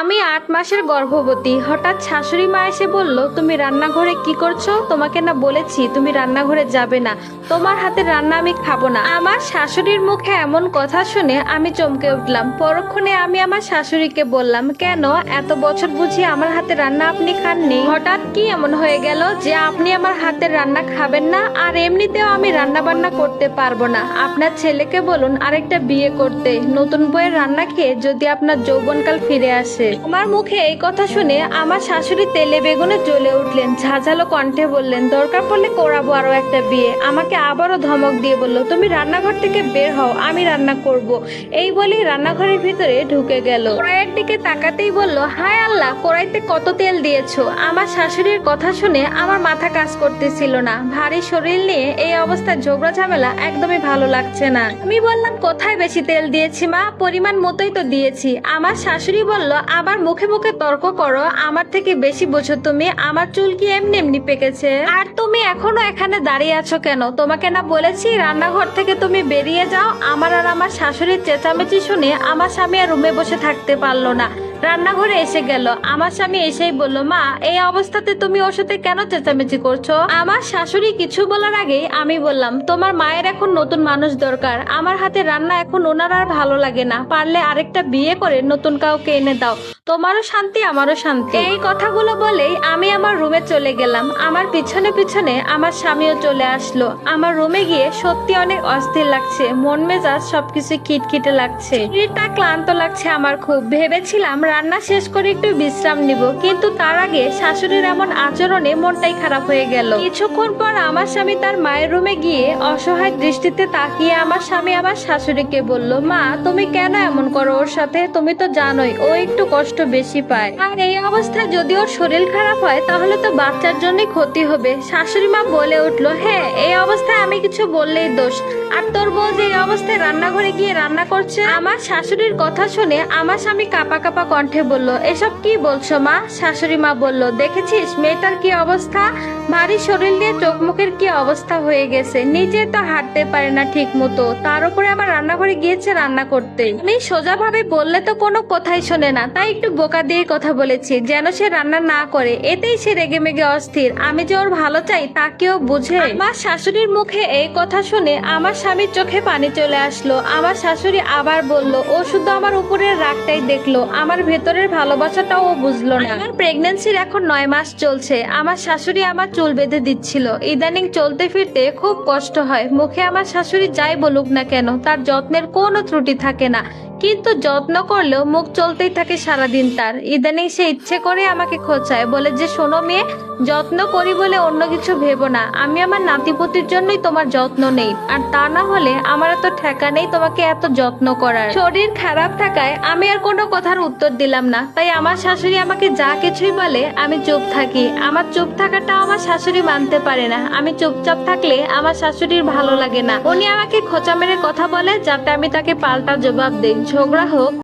আমি আট মাসের গর্ভবতী। হঠাৎ শাশুড়ি মা এসে বলল, তুমি রান্নাঘরে কি করছ? তোমাকে না বলেছি, তুমি রান্নাঘরে যাবে না। তোমার হাতের রান্না আমি খাব না। আমার শাশুড়ির মুখে এমন কথা শুনে আমি চমকে উঠলাম। পরক্ষণে আমি আমার শাশুড়িকে বললাম, কেন? এত বছর বুঝি আমার হাতে রান্না আপনি খাননি। হঠাৎ কি এমন হয়ে গেল যে আপনি আমার হাতের রান্না খাবেন না? আর এমনিতেও আমি রান্না বান্না করতে পারব না। আপনার ছেলেকে বলুন আরেকটা বিয়ে করতে। নতুন বইয়ের রান্না খেয়ে যদি আপনার যৌবনকাল ফিরে আসে। আমার মুখে এই কথা শুনে আমার শাশুড়ি তেলে বেগুনে জ্বলে উঠলেন। ঝাঁঝালো কণ্ঠে বললেন, দরকার পড়লে করাবো আরও একটা বিয়ে। আমাকে আবারও ধমক দিয়ে বলল, তুমি রান্নাঘর থেকে বের হও, আমি রান্না করব। এই বলেই রান্নাঘরের ভিতরে ঢুকে গেল। কড়াইয়ের দিকে তাকাতেই বলল, হায় আল্লাহ, কড়াইতে কত তেল দিয়েছ? আমার শাশুড়ির কথা শুনে আমার মাথা কাজ করতেছিল না। ভারী শরীর নিয়ে এই অবস্থায় ঝগড়া ঝামেলা একদমই ভালো লাগছে না। আমি বললাম, কোথায় বেশি তেল দিয়েছি মা? পরিমাণ মতোই তো দিয়েছি। আমার শাশুড়ি বলল আবার মুখে মুখে তর্ক করো, আমার থেকে বেশি বোঝো তুমি, আমার চুল কি এমনি এমনি পেকেছে? আর তুমি এখনও এখানে দাঁড়িয়ে আছো কেন? তোমাকে না বলেছি রান্নাঘর থেকে তুমি বেরিয়ে যাও, আমার আর আমার শাশুড়ির চেঁচামেচি শুনে আমার স্বামী আর রুমে বসে থাকতে পারল না। রান্নাঘরে এসে গেল। আমার স্বামী এসেই বলল, মা, এই অবস্থাতে তুমি ওর সাথে কেন চেঁচামেচি করছ? আমার শাশুড়ি কিছু বলার আগেই আমি বললাম, তোমার মায়ের এখন নতুন মানুষ দরকার। আমার হাতে রান্না এখন ওনার আর ভালো লাগে না। পারলে আরেকটা বিয়ে করে নতুন কাউকে এনে দাও। তোমারও শান্তি, আমারও শান্তি। এই কথাগুলো বলেই আমি আমার রুমে চলে গেলাম। আমার পিছনে পিছনে আমার স্বামীও চলে আসলো। আমার রুমে গিয়ে সত্যি অনেক অস্থির লাগছে। মন মেজাজ সবকিছু খিটখিটে লাগছে। শরীরটা ক্লান্ত লাগছে আমার খুব। ভেবেছিলাম রান্না শেষ করে একটু বিশ্রাম নিব। কিন্তু তার আগে শাশুড়ির এমন আচরণে মনটাই খারাপ হয়ে গেল। কিছুক্ষণ পর আমার স্বামী তার মায়ের রুমে গিয়ে অসহায় দৃষ্টিতে তাকিয়ে আমার স্বামী আমার শাশুড়িকে বলল, মা, তুমি কেন এমন করো ওর সাথে? তুমি তো জানোই, ও একটু কষ্ট বেশি পায়। আর এই অবস্থায় যদি ওর শরীর খারাপ হয়, তাহলে তো বাচ্চার জন্যই ক্ষতি হবে। শাশুড়ি মা বলে উঠল হ্যাঁ এই অবস্থায় আমি কিছু বললেই দোষ। আর তোর বউ যে এই অবস্থায় রান্নাঘরে গিয়ে রান্না করছে? আমার শাশুড়ির কথা শুনে আমার স্বামী কাপা কাপা কণ্ঠে বলল এসব কি বলছো মা? শাশুড়ি মা বলল দেখেছিস মেয়েটার কি অবস্থা? ভারী শরীর নিয়ে চোখ মুখের কি অবস্থা হয়ে গেছে? নিজে তো হাঁটতে পারে না ঠিক মতো। তার উপরে আমার রান্নাঘরে গিয়েছে রান্না করতে। আমি সোজা ভাবে বললে তো কোনো কথাই শোনে না। তাই একটু বোকা দিয়ে কথা বলেছি, যেন সে রান্না না করে। এতেই সে রেগে মেগে অস্থির। আমি যে ওর ভালো চাই, তা কেউ বুঝে? আমার শাশুড়ির মুখে এই কথা শুনে আমার স্বামীর চোখে পানি চলে আসলো। আমার শাশুড়ি আবার বলল ও শুধু আমার উপরের রাগটাই দেখল। আমার ভেতরের ভালোবাসাটাও ও বুঝলো না। আমার প্রেগনেন্সির এখন নয় মাস চলছে। আমার শাশুড়ি আমার চুল বেঁধে দিচ্ছিল। ইদানিং চলতে ফিরতে খুব কষ্ট হয়। মুখে আমার শাশুড়ি যাই বলুক না কেন, তার যত্নের কোনো ত্রুটি থাকে না। কিন্তু যত্ন করলেও মুখ চলতেই থাকে সারাদিন তার। ইদানিং সে ইচ্ছে করে আমাকে খোঁচায়। বলে যে, শোনো মেয়ে যত্ন করি বলে অন্য কিছু ভেবো না। আমি আমার নাতিপতির জন্যই তোমার যত্ন নেই। আর তা না হলে আমার এত ঠেকা নেই তোমাকে এত যত্ন করার। শরীর খারাপ থাকায় আমি আর কোনো কথার উত্তর দিলাম না। তাই আমার শাশুড়ি আমাকে যা কিছুই বলে, আমি চুপ থাকি। আমার চুপ থাকাটাও আমার শাশুড়ি মানতে পারে না। আমি চুপচাপ থাকলে আমার শাশুড়ির ভালো লাগে না। উনি আমাকে খোঁচা মেরে কথা বলে, যাতে আমি তাকে পাল্টা জবাব দিই। ঝগড়া হোক